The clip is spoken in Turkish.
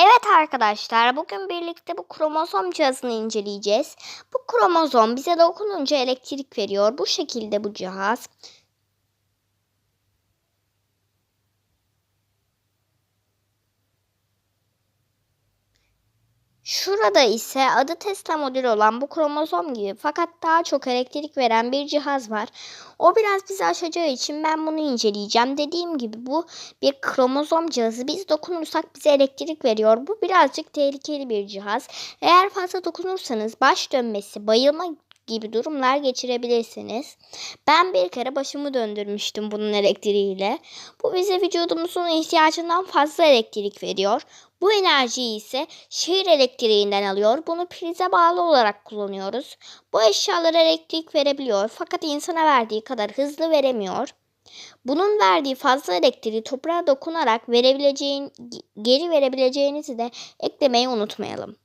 Evet arkadaşlar, bugün birlikte bu kromozom cihazını inceleyeceğiz. Bu kromozom bize dokununca elektrik veriyor. Bu şekilde bu cihaz. Şurada ise adı Tesla modülü olan bu kromozom gibi fakat daha çok elektrik veren bir cihaz var. O biraz bizi aşacağı için ben bunu inceleyeceğim. Dediğim gibi bu bir kromozom cihazı. Biz dokunursak bize elektrik veriyor. Bu birazcık tehlikeli bir cihaz. Eğer fazla dokunursanız baş dönmesi, bayılma gibi durumlar geçirebilirsiniz. Ben bir kere başımı döndürmüştüm bunun elektriğiyle. Bu bize vücudumuzun ihtiyacından fazla elektrik veriyor. Bu enerjiyi ise şehir elektriğinden alıyor. Bunu prize bağlı olarak kullanıyoruz. Bu eşyalara elektrik verebiliyor fakat insana verdiği kadar hızlı veremiyor. Bunun verdiği fazla elektriği toprağa dokunarak verebileceğin, geri verebileceğinizi de eklemeyi unutmayalım.